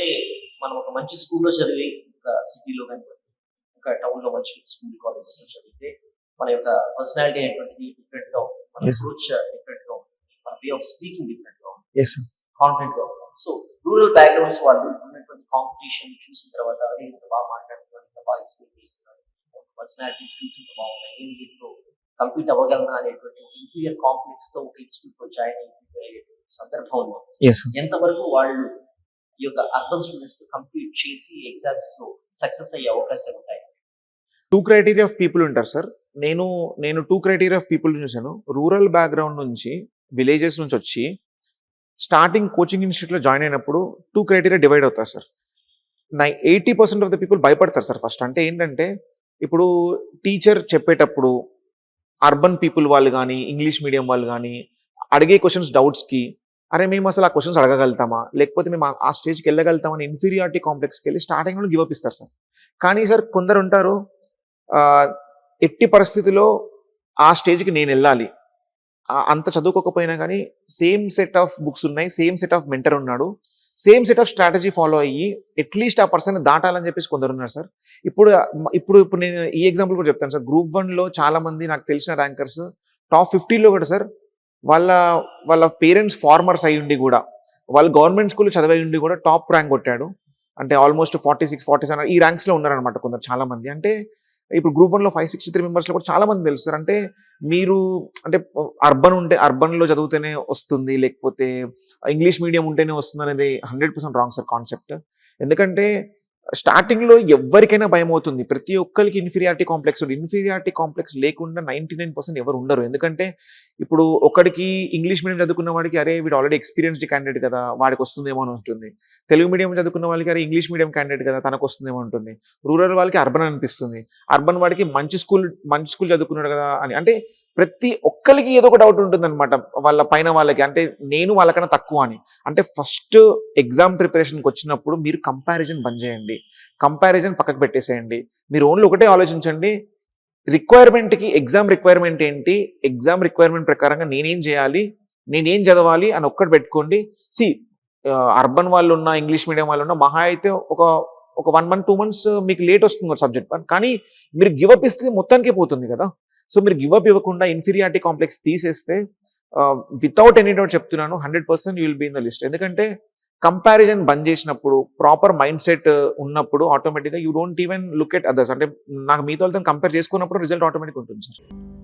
అంటే మనం ఒక మంచి స్కూల్లో చదివి ఒక సిటీలో కానీ ఒక టౌన్లో మంచి స్కూల్ కాలేజెస్లో చదివితే మన యొక్క పర్సనాలిటీ అనేటువంటిది డిఫరెంట్గా ఉంటుంది. మన. అప్రోచ్ డిఫరెంట్గా ఉంటుంది. మన వే ఆఫ్ స్పీకింగ్ డిఫరెంట్గా ఉంటుంది. ఎస్ సార్ కాన్ఫిడెంట్గా ఉంటుంది. సో రూరల్ బ్యాక్గ్రౌండ్స్ వాళ్ళు ఉన్నటువంటి కాంపిటీషన్ చూసిన తర్వాత ఇంత బాగా మాట్లాడుతున్నారు ఇంత బాగా ఎక్స్ప్లెయిన్ చేస్తున్నారు పర్సనాలిటీ స్కిల్స్ ఇంత బాగున్నాయి నేను వీటితో కంప్లీట్ అవ్వగలనా అనేటువంటి ఇన్ఫీరియర్ కాంప్లెక్స్తో ఒక ఇన్స్టిట్యూట్లో జాయిన్ అయ్యేటువంటి సందర్భంలో ఎస్ ఎంతవరకు వాళ్ళు ఈ యొక్క అర్బన్ స్టూడెంట్స్ కంప్లీట్ చేసి ఎగ్జామ్స్లో సక్సెస్ అయ్యే అవకాశాలు ఉంటాయి. టూ క్రైటీరియా ఆఫ్ పీపుల్ ఉంటారు సార్ నేను నేను టూ క్రైటీరియా ఆఫ్ పీపుల్ చూశాను. రూరల్ బ్యాక్గ్రౌండ్ నుంచి విలేజెస్ నుంచి వచ్చి స్టార్టింగ్ కోచింగ్ ఇన్స్టిట్యూట్లో జాయిన్ అయినప్పుడు టూ క్రైటీరియా డివైడ్ అవుతారు sir nine eighty percent of the people భయపడతారు సార్ ఫస్ట్ అంటే ఏంటంటే ఇప్పుడు టీచర్ చెప్పేటప్పుడు అర్బన్ పీపుల్ వాళ్ళు కానీ ఇంగ్లీష్ మీడియం వాళ్ళు కానీ అడిగే క్వశ్చన్స్ డౌట్స్కి అరే మేము అసలు ఆ క్వశ్చన్స్ అడగగలుగుతామా? లేకపోతే మేము ఆ- స్టేజ్కి వెళ్ళగలుగుతామని ఇన్ఫీరియారిటీ కాంప్లెక్స్కి వెళ్ళి స్టార్టింగ్లో గివప్ ఇస్తారు సార్. కానీ సార్ కొందరు ఉంటారు ఎట్టి పరిస్థితిలో ఆ స్టేజ్కి నేను వెళ్ళాలి. అంత చదువుకోకపోయినా కానీ సేమ్ సెట్ ఆఫ్ బుక్స్ ఉన్నాయి సేమ్ సెట్ ఆఫ్ మెంటర్ ఉన్నాడు same set of strategy follow అయ్యి అట్లీస్ట్ ఆ పర్సన్ దాటాలని చెప్పేసి కొందరు ఉన్నారు సార్. ఇప్పుడు ఇప్పుడు ఇప్పుడు నేను ఈ ఎగ్జాంపుల్ కూడా చెప్తాను సార్. గ్రూప్ వన్లో చాలా మంది నాకు తెలిసిన ర్యాంకర్స్ టాప్ ఫిఫ్టీలో కూడా సార్ వాళ్ళ వాళ్ళ పేరెంట్స్ ఫార్మర్స్ అయి ఉండి కూడా వాళ్ళు గవర్నమెంట్ స్కూల్ చదివై ఉండి కూడా టాప్ ర్యాంక్ కొట్టాడు. అంటే almost forty six forty seven ఈ ర్యాంక్స్లో ఉన్నారనమాట కొందరు చాలామంది. అంటే ఇప్పుడు గ్రూప్ వన్లో ఫైవ్ సిక్స్టీ త్రీ మెంబర్స్లో కూడా చాలామంది తెలుసు సార్. అంటే మీరు అంటే అర్బన్ ఉంటే అర్బన్లో చదివితేనే వస్తుంది లేకపోతే ఇంగ్లీష్ మీడియం ఉంటేనే వస్తుంది అనేది hundred percent wrong sir concept ఎందుకంటే స్టార్టింగ్లో ఎవరికైనా భయం అవుతుంది ప్రతి ఒక్కరికి ఇన్ఫీరియారిటీ కాంప్లెక్స్ ఇన్ఫీరియారిటీ కాంప్లెక్స్ లేకుండా నైంటీ నైన్ పర్సెంట్ ఎవరు ఉండరు. ఎందుకంటే ఇప్పుడు ఒకడికి ఇంగ్లీష్ మీడియం చదువుకున్న వాడికి అరే వీడు ఆల్రెడీ ఎక్స్పీరియన్స్డ్ క్యాండిడేట్ కదా వాడికి వస్తుందేమో అని ఉంటుంది. తెలుగు మీడియం చదువుకున్న వాళ్ళకి అరే ఇంగ్లీష్ మీడియం క్యాండిడేట్ కదా తనకు వస్తుందేమో ఉంటుంది. రూరల్ వాళ్ళకి అర్బన్ అనిపిస్తుంది. అర్బన్ వాడికి మంచి స్కూల్ మంచి స్కూల్ చదువుకున్నాడు కదా అని. అంటే ప్రతి ఒక్కరికి ఏదో ఒక డౌట్ ఉంటుంది అనమాట వాళ్ళ పైన వాళ్ళకి. అంటే నేను వాళ్ళకన్నా తక్కువ అని. అంటే ఫస్ట్ ఎగ్జామ్ ప్రిపరేషన్కి వచ్చినప్పుడు మీరు కంపారిజన్ బంద్ చేయండి. కంపారిజన్ పక్కకు పెట్టేసేయండి. మీరు ఓన్లీ ఒకటే ఆలోచించండి. రిక్వైర్మెంట్కి ఎగ్జామ్ రిక్వైర్మెంట్ ఏంటి? ఎగ్జామ్ రిక్వైర్మెంట్ ప్రకారంగా నేనేం చేయాలి? నేనేం చదవాలి? అని ఒక్కటి పెట్టుకోండి. సి అర్బన్ వాళ్ళు ఉన్న ఇంగ్లీష్ మీడియం వాళ్ళు ఉన్న మహా అయితే ఒక ఒక వన్ మంత్ టూ మంత్స్ మీకు లేట్ వస్తుంది సబ్జెక్ట్ కానీ మీరు గివప్ ఇస్తే మొత్తానికే పోతుంది కదా. సో మీరు గివ్ అప్ ఇవ్వకుండా ఇన్ఫీరియారిటీ కాంప్లెక్స్ తీసేస్తే వితౌట్ ఎనీ డౌట్ చెప్తున్నాను hundred percent you will be in the list ఎందుకంటే కంపారిజన్ బంద్ చేసినప్పుడు ప్రాపర్ మైండ్ సెట్ ఉన్నప్పుడు ఆటోమేటిక్గా you don't even look at others అంటే నాకు మీతో కంపేర్ చేసుకున్నప్పుడు రిజల్ట్ ఆటోమేటిక్ ఉంటుంది సార్